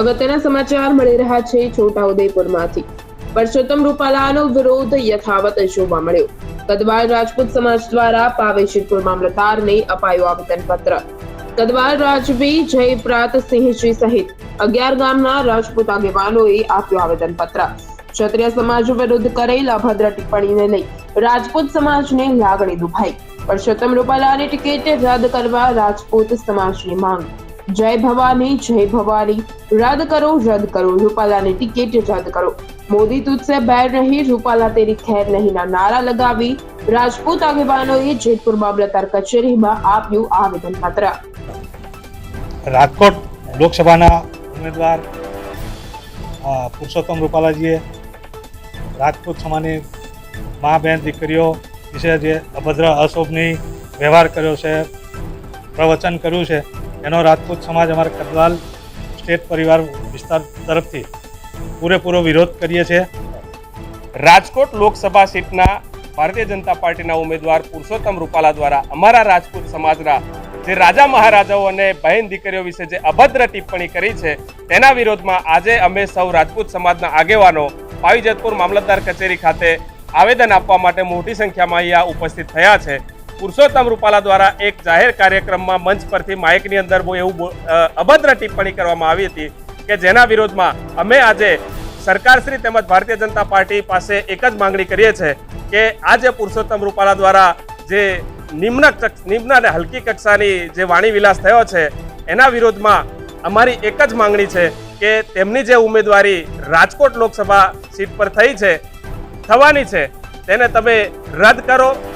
અગત્યના સમાચાર મળી રહ્યા છે છોટાઉદેપુરમાંથી. પરસોત્તમ રૂપાલાનો વિરોધ યથાવત જોવા મળ્યો. કદવાલ રાજપૂત સમાજ દ્વારા પાવેશીપુર મામલતદારને આવેદન આવેદનપત્ર. કદવાલ રાજવી જયપ્રાત સિંહજી સહિત અગિયાર ગામના રાજપૂત આગેવાનોએ આપ્યું આવેદનપત્ર. ક્ષત્રિય સમાજ વિરુદ્ધ કરેલ અભદ્ર ટિપ્પણીને લઈ રાજપૂત સમાજને લાગણી દુભાઈ. પરસોત્તમ રૂપાલાની ટિકિટ રદ કરવા રાજપૂત સમાજની માંગ. જય ભવાની જય ભવાની. રદ કરો રદ કરો. રૂપાલાની ટિકિટ રદ કરો. મોદી તુજસે બેર નહીં રૂપાલા તેરી ખેર નહીંના નારા લગાવી. રાજપૂત આગેવાનોએ જેતપુર મામલતદાર કચેરીમાં આપ્યું આવેદનપત્ર. રાજકોટ લોકસભાના ઉમેદવાર પુરુષોત્તમ રૂપાલાજીએ રાજપૂત સમાની મા બહેન દીકરીઓ વિશે જે અભદ્ર અશોભની વ્યવહાર કર્યો છે, પ્રવચન કર્યું છે એનો રાજપૂત સમાજ અમારા કદવાલ સ્ટેટ પરિવાર વિસ્તાર તરફથી પૂરેપૂરો વિરોધ કરીએ છીએ. રાજકોટ લોકસભા સીટના ભારતીય જનતા પાર્ટીના ઉમેદવાર પુરુષોત્તમ રૂપાલા દ્વારા અમારા રાજપૂત સમાજના જે રાજા મહારાજાઓ અને બહેન દીકરીઓ વિશે જે અભદ્ર ટિપ્પણી કરી છે, તેના વિરોધમાં આજે અમે સૌ રાજપૂત સમાજના આગેવાનો પાવીજતપુર મામલતદાર કચેરી ખાતે આવેદન આપવા માટે મોટી સંખ્યામાં અહીંયા ઉપસ્થિત થયા છે. પુરુષોત્તમ રૂપાલા દ્વારા એક જાહેર કાર્યક્રમમાં મંચ પરથી માઇકની અંદર બહુ એવું અભદ્ર ટિપ્પણી કરવામાં આવી હતી કે જેના વિરોધમાં અમે આજે સરકારશ્રી તેમજ ભારતીય જનતા પાર્ટી પાસે એક જ માંગણી કરીએ છીએ કે આજે પુરુષોત્તમ રૂપાલા દ્વારા જે નિમ્ન નિમ્ન અને હલકી કક્ષાની જે વાણી વિલાસ થયો છે, એના વિરોધમાં અમારી એક જ માંગણી છે કે તેમની જે ઉમેદવારી રાજકોટ લોકસભા સીટ પર થઈ છે, થવાની છે, તેને તમે રદ કરો